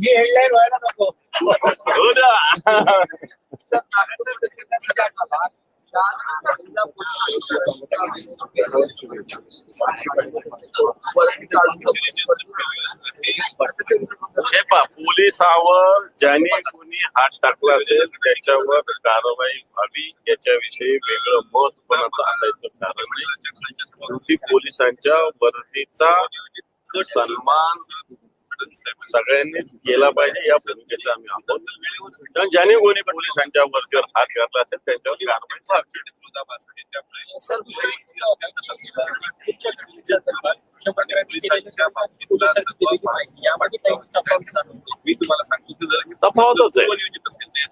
मी headline व्हायला नको हो ना. हे पहा पोलिसावर ज्याने कोणी हात टाकला असेल त्याच्यावर कारवाई व्हावी याच्याविषयी वेगळं मत कोणाचं असायचं कारण नाही. पोलिसांच्या वर्दीचा सन्मान सगळ्यांनीच केला पाहिजे या भूमिकेचा आम्ही आहोत. कारण ज्याने कोणी पोलिसांच्या वरतीवर हात घातला असेल त्यांच्यावर कारवाई व्हावी. सर दुसरी तुमच्या मुख्यमंत्र्यांनी मी तुम्हाला सांगतो की तफावतच आहे.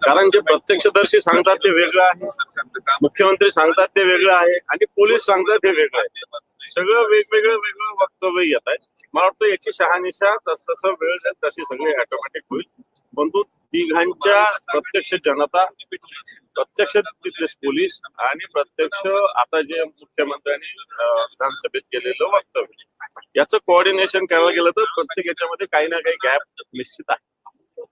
कारण जे प्रत्यक्षदर्शी सांगतात ते वेगळं आहे. मुख्यमंत्री सांगतात ते वेगळं आहे आणि पोलीस सांगतात ते वेगळं आहे. सगळं वेगवेगळं वेगळं वक्तव्य येत आहे. मला वाटतं याची शहानिशा तस तसं वेळ जाईल तशी सगळी ऑटोमॅटिक होईल. परंतु तिघांच्या प्रत्यक्ष जनता प्रत्यक्ष तिथले पोलीस आणि प्रत्यक्ष आता जे मुख्यमंत्र्यांनी विधानसभेत केलेलं वक्तव्य. याचं कोऑर्डिनेशन करायला गेलं तर प्रत्येक याच्यामध्ये काही ना काही गॅप निश्चित आहे.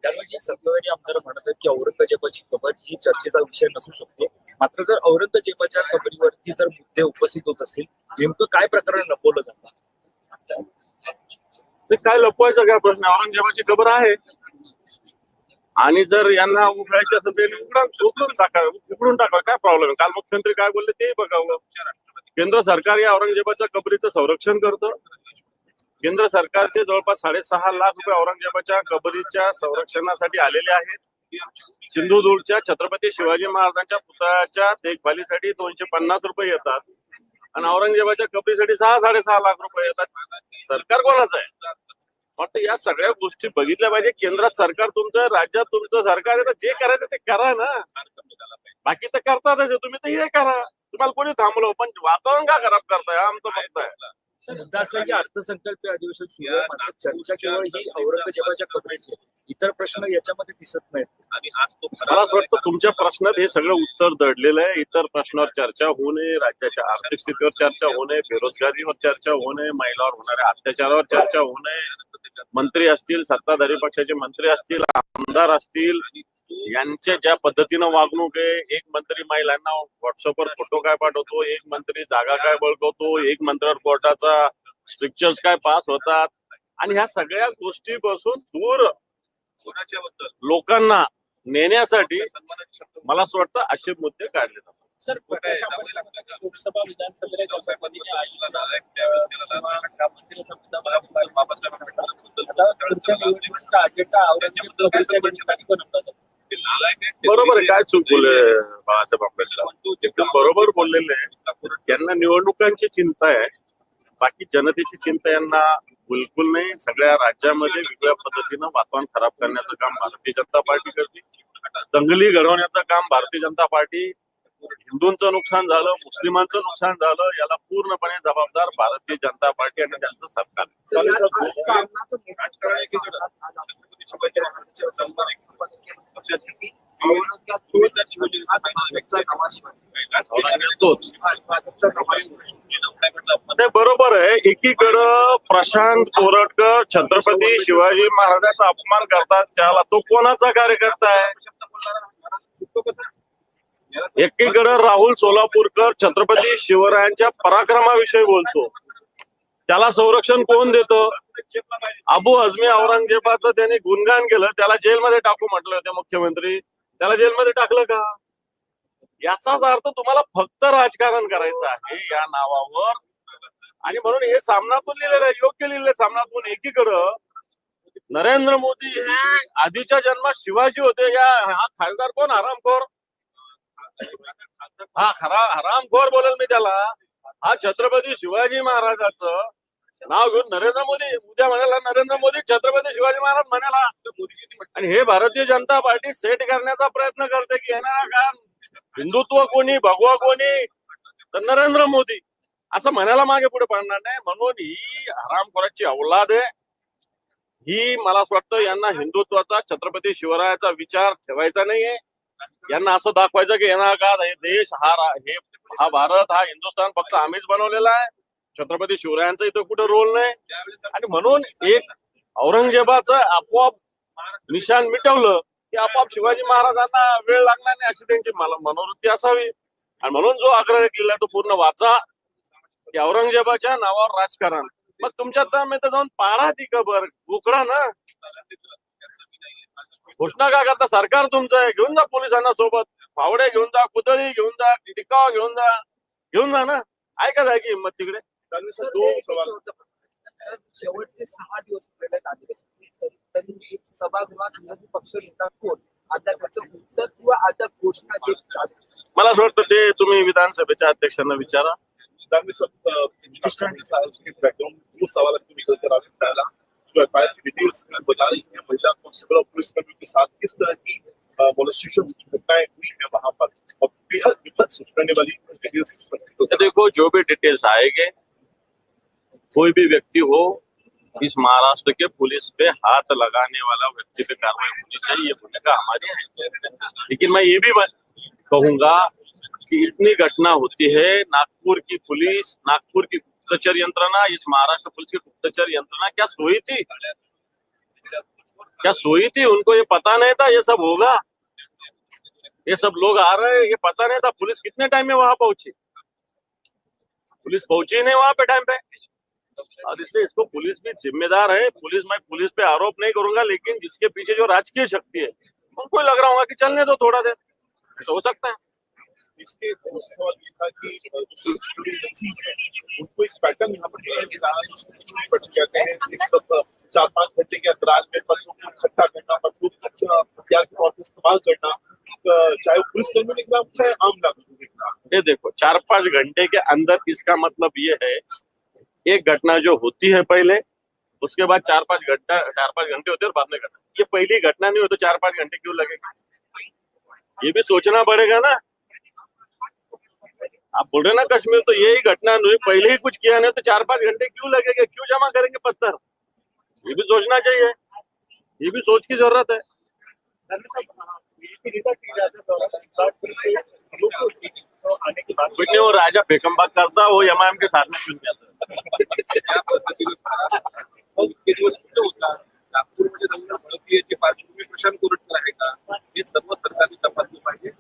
त्यामुळे जे सत्ताधारी आमदार म्हणत आहेत की औरंगजेबाची कबर ही चर्चेचा विषय नसू शकते. मात्र जर औरंगजेबाच्या कबरीवरती जर मुद्दे उपस्थित होत असतील नेमकं काय प्रकरण लपवलं जातं? काय लपवायचं काय प्रश्न? औरंगजेबाची खबर आहे. आणि जर यांना उघडायची असेल तर उघडून उघडून टाका उघडून टाका काय प्रॉब्लेम काल मुख्यमंत्री काय बोलले ते बघावं. केंद्र सरकार या औरंगजेबाच्या कबरीचं संरक्षण करतं. केंद्र सरकारचे जवळपास साडेसहा लाख रुपये औरंगजेबाच्या कबरीच्या संरक्षणासाठी आलेले आहेत. सिंधुदुर्गच्या छत्रपती शिवाजी महाराजांच्या पुतळ्याच्या देखभालीसाठी दोनशे पन्नास रुपये येतात. आणि औरंगजेबाच्या कबरीसाठी सहा साडेसहा लाख रुपये येतात. सरकार कोणाचं आहे? फक्त या सगळ्या गोष्टी बघितल्या पाहिजे. केंद्रात सरकार तुमचं राज्यात तुमचं सरकार आहे तर जे करायचं ते करा ना. बाकी तर करतातच तुम्ही तर हे करा. तुम्हाला कोणी थांबलो पण वातावरण का खराब करताय? आमचं मत आहे. मुद्दा असा आहे की अर्थसंकल्पीय अधिवेशन सुरू आहे मात्र चर्चा केवळ ही औरंगजेबाच्या कबरीची. इतर प्रश्न याच्यामध्ये दिसत नाहीत. आणि आज तो मला असं वाटतं तुमच्या प्रश्नात हे सगळं उत्तर दडलेलं आहे. इतर प्रश्नावर चर्चा होऊ नये राज्याच्या आर्थिक स्थितीवर चर्चा होऊ नये बेरोजगारीवर चर्चा होऊ नये महिलांवर होणाऱ्या अत्याचारावर चर्चा होऊ नये. मंत्री असतील सत्ताधारी पक्षाचे मंत्री असतील आमदार असतील यांच्या ज्या पद्धतीनं वागणूक आहे एक मंत्री महिलांना व्हॉट्सअपवर फोटो काय पाठवतो एक मंत्री जागा काय बळकवतो एक मंत्र्यावर कोर्टाचा स्ट्रिक्चर्स काय पास होतात. आणि ह्या सगळ्या गोष्टीपासून दूर कोणाच्या बद्दल लोकांना नेण्यासाठी मला असं वाटतं असे मुद्दे काढले जातात. सर लोकसभा विधानसभेला बरोबर काय चूक बोलले बाळासाहेब आंबेडकर? बरोबर बोललेले आहे. यांना निवडणुकांची चिंता आहे. बाकी जनतेची चिंता यांना बिलकुल नाही. सगळ्या राज्यामध्ये वेगळ्या पद्धतीनं वातावरण खराब करण्याचं काम भारतीय जनता पार्टी करते. दंगली घडवण्याचं काम भारतीय जनता पार्टी हिंदूंचं नुकसान झालं मुस्लिमांचं नुकसान झालं याला पूर्णपणे जबाबदार भारतीय जनता पार्टी आणि त्यांचं सरकार बरोबर आहे. एकीकडं प्रशांत कोरटकर छत्रपती शिवाजी महाराजांचा अपमान करतात त्याला तो कोणाचा कार्यकर्ता आहे? एकीकडे राहुल सोलापूरकर छत्रपती शिवरायांच्या पराक्रमाविषयी बोलतो. त्याला संरक्षण कोण देतो? अबू अजमी औरंगजेबाचं त्यांनी गुणगान केलं त्याला जेलमध्ये टाकू म्हटलं होते मुख्यमंत्री. त्याला जेलमध्ये टाकलं का? याचाच अर्थ तुम्हाला फक्त राजकारण करायचं आहे या नावावर. आणि म्हणून हे सामनातून लिहिलेलं आहे योग्य लिहिलेलं सामनातून. एकीकडं नरेंद्र मोदी हे आधीच्या जन्मात शिवाजी होते. या हा खासदार कोण? आरामखोर. हा खरा हरामखोर बोलेल मी त्याला. हा छत्रपती शिवाजी महाराजाचं नाव घेऊन नरेंद्र मोदी उद्या म्हणाला नरेंद्र मोदी छत्रपती शिवाजी महाराज म्हणाला. आणि हे भारतीय जनता पार्टी सेट करण्याचा प्रयत्न करते की येणारा काळ हिंदुत्व कोणी भगवा कोणी तर नरेंद्र मोदी. असं म्हणायला मागे पुढे पडणार नाही. म्हणून ही हरामखोराची अवलाद आहे. ही मला असं वाटतं यांना हिंदुत्वाचा छत्रपती शिवरायाचा विचार ठेवायचा नाहीये. यांना असं दाखवायचं की येणार का हे देश हा हे हा भारत हा हिंदुस्थान फक्त आम्हीच बनवलेला आहे. छत्रपती शिवरायांचा इथं कुठं रोल नाही. आणि म्हणून एक औरंगजेबाचं आपोआप निशाण मिटवलं की आपोआप शिवाजी महाराजांना वेळ लागणार नाही अशी त्यांची मला मनोवृत्ती असावी. आणि म्हणून जो आग्रह केला तो पूर्ण वाचा की औरंगजेबाच्या नावावर राजकारण. मग तुमच्या तर जाऊन पाडा ती कबर. उकडा ना. घोषणा का करता सरकार तुमचं आहे? घेऊन जा पोलिसांना सोबत. फावडे घेऊन जा कुदळी घेऊन जा टिकाव घेऊन जा. घेऊन जा ना. ऐका जायची हिंमत तिकडे? शेवटचा सहा दिवस सभागृहात पक्ष नेता कोण? आता त्याचं उत्तर किंवा आता घोषणा जे चालू आहे. मला असं वाटतं ते तुम्ही विधानसभेच्या अध्यक्षांना विचारा. दानवे जो एफ़ आई आर की डिटेल्स बता रही है, महिला कांस्टेबल और पुलिस कर्मियों के साथ किस तरह की मोलिस्टेशन की घटनाएँ हुई है वहाँ पर? और बेहद विभत्स करने वाली डिटेल्स को तो देखो, जो भी डिटेल्स आएँगे, कोई भी व्यक्ति हो, इस महाराष्ट्र के पुलिस पे हाथ लगाने वाला व्यक्ति पे कार्रवाई होनी चाहिए भूमिका हमारी है। लेकिन मैं ये भी कहूँगा कि इतनी घटना होती है, नागपुर की पुलिस, नागपुर की गुप्तचर यंत्रणा, इस महाराष्ट्र पुलिस की गुप्तचर यंत्रणा क्या सोई थी? क्या सोई थी? उनको ये पता नहीं था ये सब होगा? ये सब लोग आ रहे हैं, ये पता नहीं था पुलिस कितने टाइम में वहाँ पहुँची? पुलिस पहुँची नहीं वहाँ पे टाइम पे। और इसलिए इसको पुलिस भी जिम्मेदार है। पुलिस, मैं पुलिस पे आरोप नहीं करूँगा, लेकिन जिसके पीछे जो राजकीय शक्ति है, उनको लग रहा होगा कि चलने दो थोड़ा देर। तो हो सकता है। इसके सवाल ये था कि उनको पैटर्न यहाँ पर कहते हैं एक तरफ़ चार पाँच घंटे के अंतराल में पत्रों को इकट्ठा करना पत्रों को अच्छा हथियार के तौर पर इस्तेमाल करना चाहे पुलिस कर्मियों के खिलाफ चाहे आम नागरिकों के खिलाफ ये देखो चार पाँच घंटे के अंदर इसका मतलब ये है, एक घटना जो होती है पहले, उसके बाद चार पाँच घंटा चार पाँच घंटे होते हैं और बाद में घटना। ये पहली घटना नहीं हो तो चार पाँच घंटे क्यों लगेगा? ये भी सोचना पड़ेगा ना। आप बोल रहे ना कश्मीर तो यही घटना नहीं, पहले ही कुछ किया नहीं तो चार पाँच घंटे क्यों लगेगा? क्यों जमा करेंगे पत्थर? ये भी सोचना चाहिए। ये भी सोच की ज़रूरत है। वो राजा बेकमबाग करता वो एम के साथ में क्यों होता नागपूरमध्ये दंगल प्रशांत कोरटकर आहे का हे सर्व सरकारने तपासलं पाहिजे